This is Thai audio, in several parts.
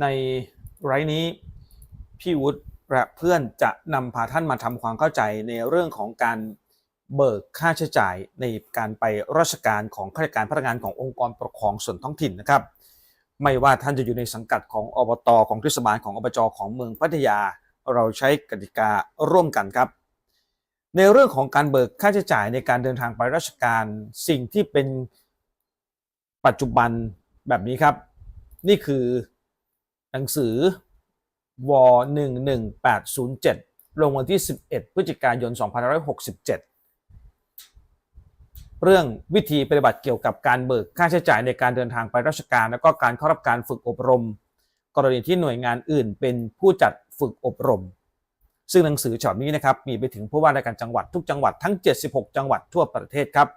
ในไรนี้พี่วุฒิและเพื่อนจะนำพาท่านมาทำความเข้าใจในเรื่องของการเบิกค่าใช้จ่ายในการไปราชการของข้าราชการพนักงานขององค์กรปกครองส่วนท้องถิ่นนะครับ ไม่ว่าท่านจะอยู่ในสังกัดของอบตของเทศบาลของอบจของเมืองพัทยา เราใช้กติการ่วมกันครับ ในเรื่องของการเบิกค่าใช้จ่ายในการเดินทางไปราชการ สิ่งที่เป็นปัจจุบันแบบนี้ครับ นี่คือ หนังสือว11807 ลงวันที่ 11 พฤศจิกายน 2567 เรื่องวิธีปฏิบัติเกี่ยวกับการเบิกค่าใช้จ่ายในการเดินทางไปราชการ และก็การเข้ารับการฝึกอบรม กรณีที่หน่วยงานอื่นเป็นผู้จัดฝึกอบรม ซึ่งหนังสือฉบับนี้นะครับมีไปถึงผู้ว่าราชการจังหวัดทุกจังหวัดทั้ง 76 จังหวัดทั่วประเทศครับ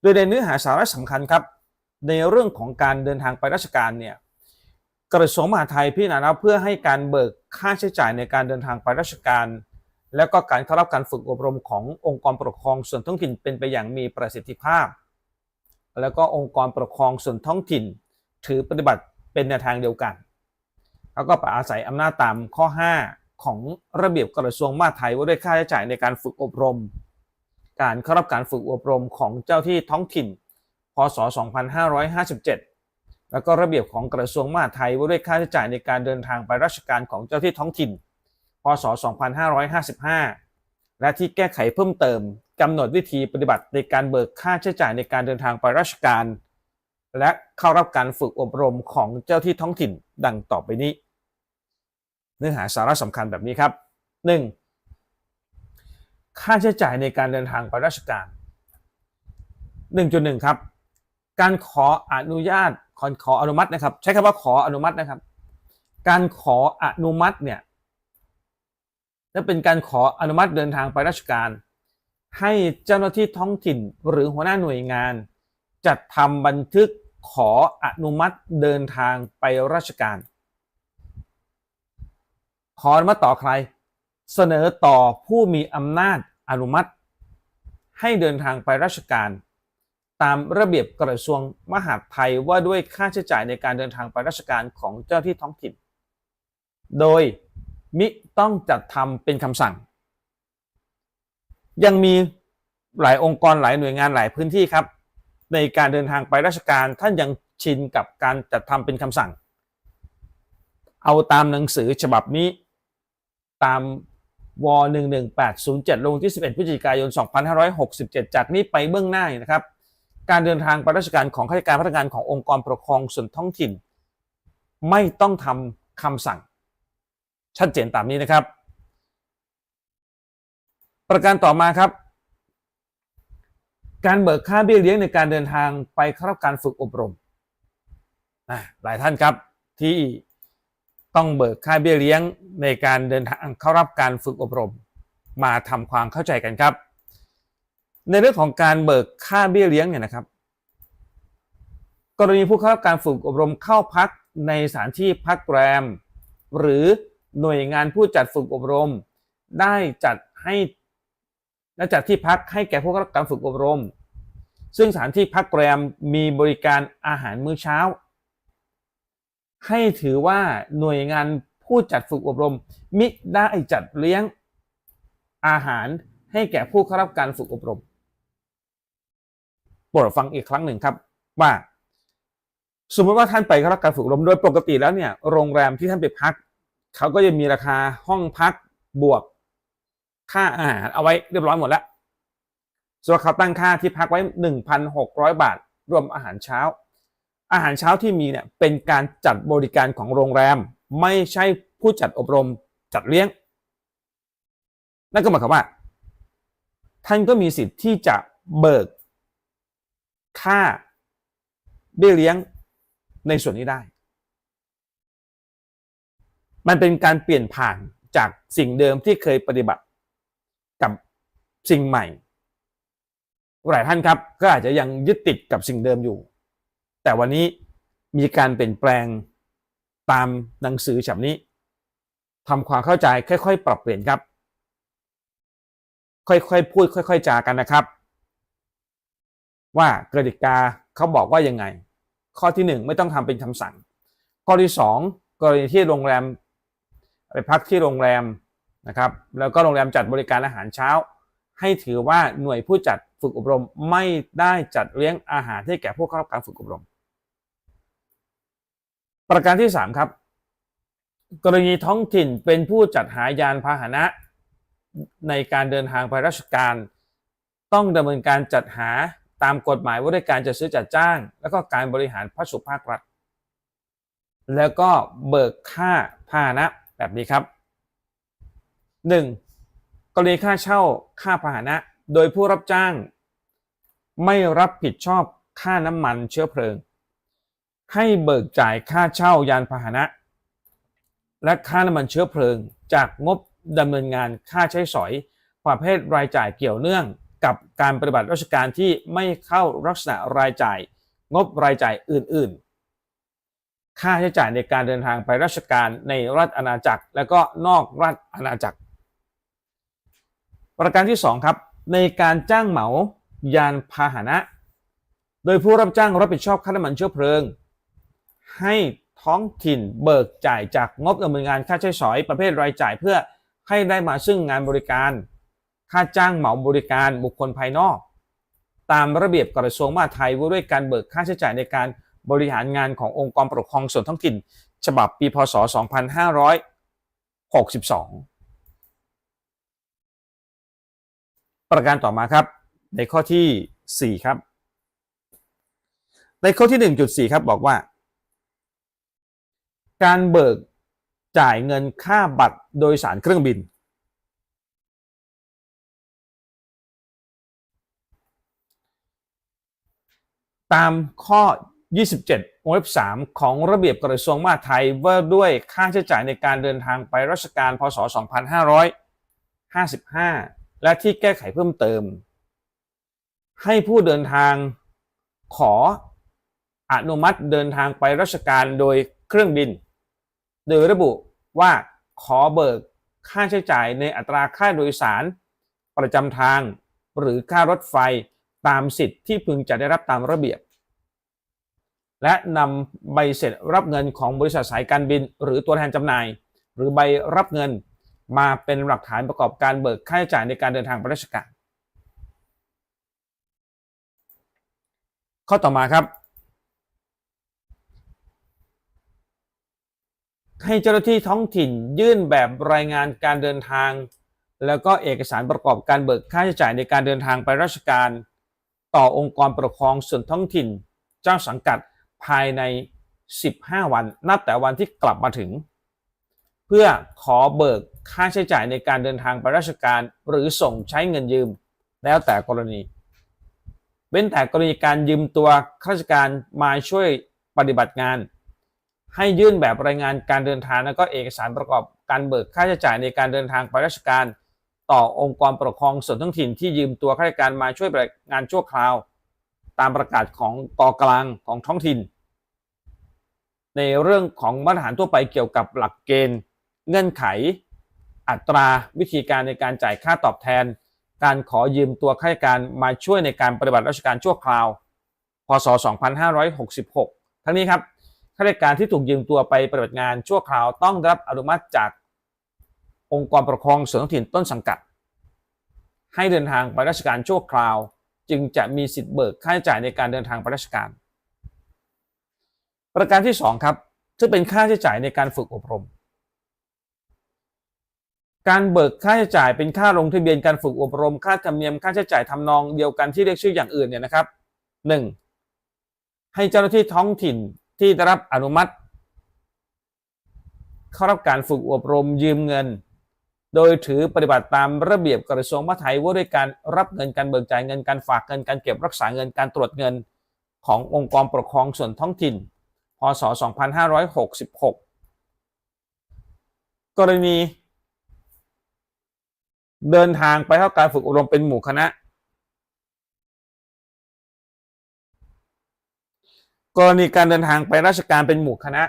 โดยในเนื้อหาสาระสำคัญครับ ในเรื่องของการเดินทางไปราชการเนี่ย กระทรวงมหาดไทยพิจารณาเพื่อให้การเบิกค่าใช้จ่ายในการเดินทางไปราชการ และก็การเข้ารับการฝึกอบรมขององค์กรปกครองส่วนท้องถิ่นเป็นไปอย่างมีประสิทธิภาพ แล้วก็องค์กรปกครองส่วนท้องถิ่น ถือปฏิบัติเป็นแนวทางเดียวกัน แล้วก็อาศัยอำนาจตามข้อ 5 ของระเบียบกระทรวงมหาดไทยว่าด้วยค่าใช้จ่ายในการฝึกอบรม การเข้ารับการฝึกอบรมของเจ้าที่ท้องถิ่น พศ 2557 แล้วก็ระเบียบของกระทรวงมหาดไทยว่าด้วยค่าใช้จ่ายในการเดินทางไปราชการของเจ้าที่ท้องถิ่น พศ 2555 และที่แก้ไขเพิ่มเติมกำหนดวิธีปฏิบัติในการเบิกค่าใช้จ่ายในการเดินทางไปราชการ และเข้ารับการฝึกอบรมของเจ้าที่ท้องถิ่นดังต่อไปนี้ เนื้อหาสาระสำคัญแบบนี้ครับ 1. ค่าใช้จ่ายในการเดินทางไปราชการ 1.1 ครับ การขออนุญาตขอขออนุมัตินะครับ ใช้คำว่าขออนุมัตินะครับ การขออนุมัติเนี่ยจะเป็นการขออนุมัติเดินทางไปราชการ ให้เจ้าหน้าที่ท้องถิ่นหรือหัวหน้าหน่วยงาน จัดทำบันทึกขออนุมัติเดินทางไปราชการ ขออนุมัติต่อใคร เสนอต่อผู้มีอำนาจอนุมัติ ให้เดินทางไปราชการ ตามระเบียบกระทรวงมหาดไทยว่าด้วยค่าใช้จ่ายในการเดินทางไปราชการของเจ้าที่ท้องถิ่น โดยมิต้องจัดทำเป็นคำสั่ง ยังมีหลายองค์กรหลายหน่วยงานหลายพื้นที่ครับ ในการเดินทางไปราชการท่านยังชินกับการจัดทำเป็นคำสั่ง เอาตามหนังสือฉบับนี้ ตามว11807 ลงที่ 11 พฤศจิกายน 2567 จากนี้ไปเบื้องหน้านะครับ การเดินทางไปราชการของข้าราชการพนักงานขององค์กรปกครองส่วนท้องถิ่น ไม่ต้องทำคำสั่ง ชัดเจนตามนี้นะครับ ประการต่อมาครับ การเบิกค่าเบี้ยเลี้ยงในการเดินทางไปเข้ารับการฝึกอบรมหลายท่านครับที่ต้องเบิกค่าเบี้ยเลี้ยงในการเดินทางเข้ารับการฝึกอบรม มาทำความเข้าใจกันครับ ในเรื่องของการเบิกค่าเบี้ยเลี้ยงเนี่ยนะครับ กรณีผู้เข้ารับการฝึกอบรมเข้าพักในสถานที่พักแรม หรือหน่วยงานผู้จัดฝึกอบรม ได้จัดให้และจัดที่พักให้แก่ผู้เข้ารับการฝึกอบรม ซึ่งสถานที่พักแรมมีบริการอาหารมื้อเช้า ให้ถือว่าหน่วยงานผู้จัดฝึกอบรม มิได้จัดเลี้ยงอาหารให้แก่ผู้เข้ารับการฝึกอบรม โปรดฟังอีกครั้งหนึ่งครับว่า สมมติว่าท่านไปเข้ารับการฝึกอบรมโดยปกติแล้วเนี่ยโรงแรมที่ท่านไปพักเขาก็จะมีราคาห้องพักบวกค่าอาหารเอาไว้เรียบร้อยหมดแล้วส่วนเขาตั้งค่าที่พักไว้ 1,600 บาท รวมอาหารเช้า อาหารเช้าที่มีเนี่ยเป็นการจัดบริการของโรงแรม ไม่ใช่ผู้จัดอบรมจัดเลี้ยง นั่นก็หมายความว่า ท่านก็มีสิทธิ์ที่จะเบิก ค่าเบี้ยเลี้ยงในส่วนนี้ได้ มันเป็นการเปลี่ยนผ่านจากสิ่งเดิมที่เคยปฏิบัติกับสิ่งใหม่ หลายท่านครับ ก็อาจจะยังยึดติดกับสิ่งเดิมอยู่ แต่วันนี้มีการเปลี่ยนแปลงตามหนังสือฉบับนี้ทำความเข้าใจค่อย ๆ ปรับเปลี่ยนครับ ค่อย ๆ พูด ค่อย ๆ จากันนะครับ ว่ากติกาเขาบอกว่ายังไง ข้อที่หนึ่งไม่ต้องทำเป็นคำสั่ง ข้อที่สองกรณีที่โรงแรมไปพักที่โรงแรมนะครับ แล้วก็โรงแรมจัดบริการอาหารเช้า ให้ถือว่าหน่วยผู้จัดฝึกอบรมไม่ได้จัดเลี้ยงอาหารให้แก่ผู้เข้ารับการฝึกอบรม ประการที่ 3 ครับ กรณีท้องถิ่นเป็นผู้จัดหายานพาหนะ ในการเดินทางไปราชการ ต้องดำเนินการจัดหา ตามกฎหมายว่าด้วยการจัดซื้อจัดจ้าง แล้วก็การบริหารพระสุภาครัฐ แล้วก็เบิกค่าพาหนะแบบนี้ครับ 1. กรณีค่าเช่าค่าพาหนะ โดยผู้รับจ้าง ไม่รับผิดชอบค่าน้ำมันเชื้อเพลิง ให้เบิกจ่ายค่าเช่ายานพาหนะ และค่าน้ำมันเชื้อเพลิง จากงบดำเนินงานค่าใช้สอยประเภทรายจ่ายเกี่ยวเนื่อง กับการปฏิบัติราชการที่ไม่เข้าลักษณะรายจ่าย งบรายจ่ายอื่น ๆ ค่าใช้จ่ายในการเดินทางไปราชการในรัฐอาณาจักร และก็นอกรัฐอาณาจักร ประการที่ 2 ครับ ในการจ้างเหมายานพาหนะ โดยผู้รับจ้างรับผิดชอบค่าน้ำมันเชื้อเพลิง ให้ท้องถิ่นเบิกจ่ายจากงบดำเนินงานค่าใช้สอยประเภทรายจ่ายเพื่อให้ได้มาซึ่งงานบริการ ค่าจ้างเหมาบริการบุคคลภายนอก ตามระเบียบกระทรวงมหาดไทยว่าด้วยการเบิกค่าใช้จ่ายในการบริหารงานขององค์กรปกครองส่วนท้องถิ่น ฉบับปีพศ 2562 ประการต่อมาครับ ในข้อที่ 4 ครับ ในข้อที่ 1.4 ครับบอกว่า การเบิกจ่ายเงินค่าบัตรโดยสารเครื่องบิน ตามข้อ 27วงเล็บ3ของระเบียบกระทรวงมหาดไทยว่าด้วยค่าใช้จ่ายในการเดินทางไปราชการพศ 2555 และที่แก้ไขเพิ่มเติม ให้ผู้เดินทางขออนุมัติเดินทางไปราชการโดยเครื่องบิน โดยระบุว่าขอเบิกค่าใช้จ่ายในอัตราค่าโดยสาร ประจำทาง หรือค่ารถไฟ ตามสิทธิ์ที่พึงจะได้รับตามระเบียบ และนำใบเสร็จรับเงินของบริษัทสายการบิน หรือตัวแทนจำหน่าย หรือใบรับเงินมาเป็นหลักฐานประกอบการเบิกค่าใช้จ่ายในการเดินทางไปราชการ ข้อต่อมาครับ ให้เจ้าหน้าที่ท้องถิ่นยื่นแบบรายงานการเดินทาง แล้วก็เอกสารประกอบการเบิกค่าใช้จ่ายในการเดินทางไปราชการ ต่อองค์กรปกครองส่วนท้องถิ่น เจ้าสังกัดภายใน 15 วันนับแต่วันที่กลับมาถึง เพื่อขอเบิกค่าใช้จ่ายในการเดินทางไปราชการหรือส่งใช้เงินยืม แล้วแต่กรณี เว้นแต่กรณีการยืมตัวข้าราชการมาช่วยปฏิบัติงาน ให้ยื่นแบบรายงานการเดินทางและก็เอกสารประกอบการเบิกค่าใช้จ่ายในการเดินทางไปราชการ ต่อองค์กรปกครองส่วนท้องถิ่นที่ยืมตัวข้าราชการมาช่วยปฏิบัติงานชั่วคราว ตามประกาศของกอกลางของท้องถิ่น ในเรื่องของมาตรฐานทั่วไปเกี่ยวกับหลักเกณฑ์ เงื่อนไข อัตราวิธีการในการจ่ายค่าตอบแทน การขอยืมตัวข้าราชการมาช่วยในการปฏิบัติราชการชั่วคราว พศ 2566 ทั้งนี้ครับข้าราชการที่ถูกยืมตัวไปปฏิบัติงานชั่วคราวต้องได้รับอนุมัติจาก องค์กรปกครองส่วนท้องถิ่นต้นสังกัด ให้เดินทางไปราชการชั่วคราว จึงจะมีสิทธิ์เบิกค่าใช้จ่ายในการเดินทางไปราชการ ประการที่ 2 ครับซึ่งเป็นค่าใช้จ่ายในการฝึกอบรม การเบิกค่าใช้จ่ายเป็นค่าลงทะเบียนการฝึกอบรม ค่าธรรมเนียมค่าใช้จ่ายทำนองเดียวกันที่เรียกชื่ออย่างอื่นเนี่ยนะครับ 1. ให้เจ้าหน้าที่ท้องถิ่นที่ได้รับอนุมัติเข้ารับการฝึกอบรมยืมเงิน โดยถือปฏิบัติตามระเบียบกระทรวงมหาดไทยว่าด้วยการรับเงินการเบิกจ่ายเงินการฝากเงินการเก็บรักษาเงินการตรวจเงินขององค์กรปกครองส่วนท้องถิ่น พศ 2566 กรณี เดินทางไปเข้าการฝึกอบรมเป็นหมู่คณะ กรณีการเดินทางไปราชการเป็นหมู่คณะ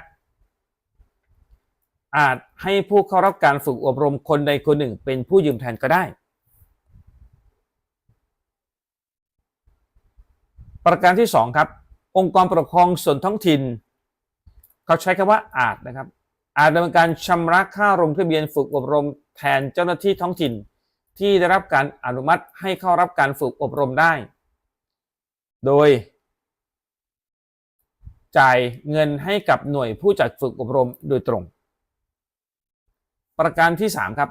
อาจให้ผู้เข้ารับการฝึกอบรมคนใดคนหนึ่งเป็นผู้ยืมแทนก็ได้ ประการที่ 2 ครับ องค์กรปกครองส่วนท้องถิ่น เขาใช้คำว่าอาจนะครับ อาจดำเนินการชำระค่าลงทะเบียนฝึกอบรมแทนเจ้าหน้าที่ท้องถิ่น ที่ได้รับการอนุมัติให้เข้ารับการฝึกอบรมได้ โดย จ่ายเงินให้กับหน่วยผู้จัดฝึกอบรมโดยตรง ประการที่ 3 ครับ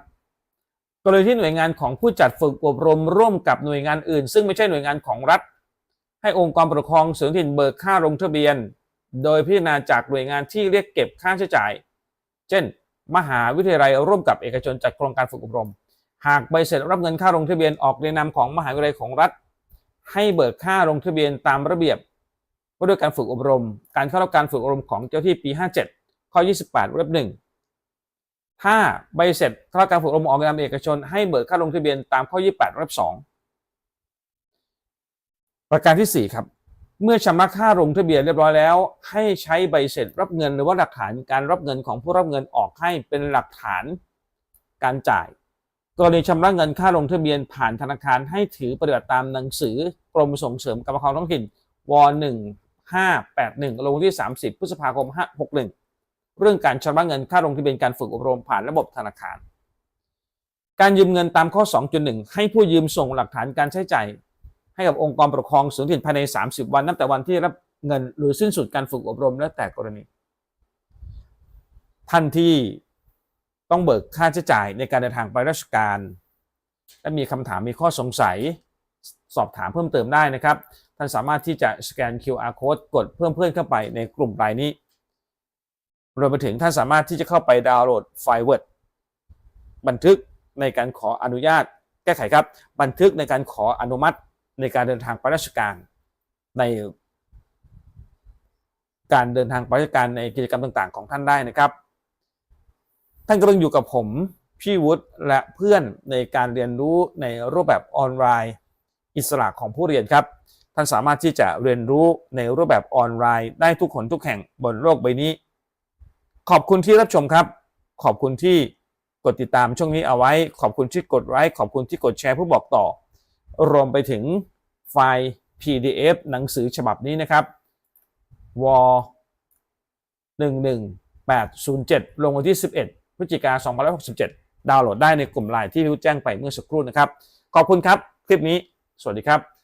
กรณีที่หน่วยงานของผู้จัดฝึกอบรมร่วมกับหน่วยงานอื่น ซึ่งไม่ใช่หน่วยงานของรัฐ ให้องค์กรปกครองส่วนท้องถิ่นเบิกค่าลงทะเบียน โดยพิจารณาจากหน่วยงานที่เรียกเก็บค่าใช้จ่าย เช่น มหาวิทยาลัยร่วมกับเอกชนจัดโครงการฝึกอบรม หากใบเสร็จรับเงินค่าลงทะเบียนออกในนามของมหาวิทยาลัยของรัฐ ให้เบิกค่าลงทะเบียนตามระเบียบว่าด้วยการฝึกอบรม การเข้ารับการฝึกอบรมของเจ้าที่ปี 57 ข้อ 28วรรคหนึ่ งถ้าใบเสร็จเข้ารับการฝึกอบรมออกในนามเอกชน ให้เบิกค่าลงทะเบียนตามข้อ 28รรคสองประการที่ 4 ครับ เมื่อชำระค่าลงทะเบียนเรียบร้อยแล้ว ให้ใช้ใบเสร็จรับเงินหรือว่าหลักฐานการรับเงินของผู้รับเงินออกให้เป็นหลักฐานการจ่าย กรณีชำระเงินค่าลงทะเบียนผ่านธนาคารให้ถือปฏิบัติตามหนังสือกรมส่งเสริมการปกครองท้องถิ่นว 1581 ลงที่ 30 พฤษภาคม 561 เรื่องการชำระเงินค่าลงทะเบียนการฝึกอบรมผ่านระบบธนาคาร การยืมเงินตามข้อ 2.1 ให้ผู้ยืมส่งหลักฐานการใช้จ่ายให้กับองค์กรปกครองส่วนถิ่นภายใน 30 วันนับแต่วันที่รับเงินหรือสิ้นสุดการฝึกอบรมแล้วแต่กรณี ท่านที่ต้องเบิกค่าใช้จ่ายในการเดินทางไปราชการ และมีคำถามมีข้อสงสัยสอบถามเพิ่มเติมได้นะครับ ท่านสามารถที่จะสแกน QR code กดเพิ่มเพื่อนเข้าไปในกลุ่มรายนี้ รวมไปถึงท่านสามารถที่จะเข้าไปดาวน์โหลดไฟล์ Word บันทึกในการขออนุญาตแก้ไขครับ บันทึกในการขออนุมัติในการเดินทางไปราชการในการเดินทางไปราชการในกิจกรรมต่างๆ ของท่านได้นะครับ ท่านกำลังอยู่กับผมพี่วุฒิและเพื่อนในการเรียนรู้ในรูปแบบออนไลน์ อิสระของผู้เรียนครับ ท่านสามารถที่จะเรียนรู้ในรูปแบบออนไลน์ได้ทุกคนทุกแห่งบนโลกใบนี้ ขอบคุณที่รับชมครับ ขอบคุณที่กดติดตามช่วงนี้เอาไว้ ขอบคุณที่กดไลค์ขอบคุณที่กดแชร์ผู้บอกต่อ รวมไปถึงไฟล์ PDF หนังสือฉบับนี้นะครับว11807 ลงวันที่ 11 พฤศจิกายน2567 ดาวน์โหลดได้ในกลุ่มไลน์ที่พี่วุฒิแจ้งไปเมื่อสักครู่นะครับ ขอบคุณครับ คลิปนี้ สวัสดีครับ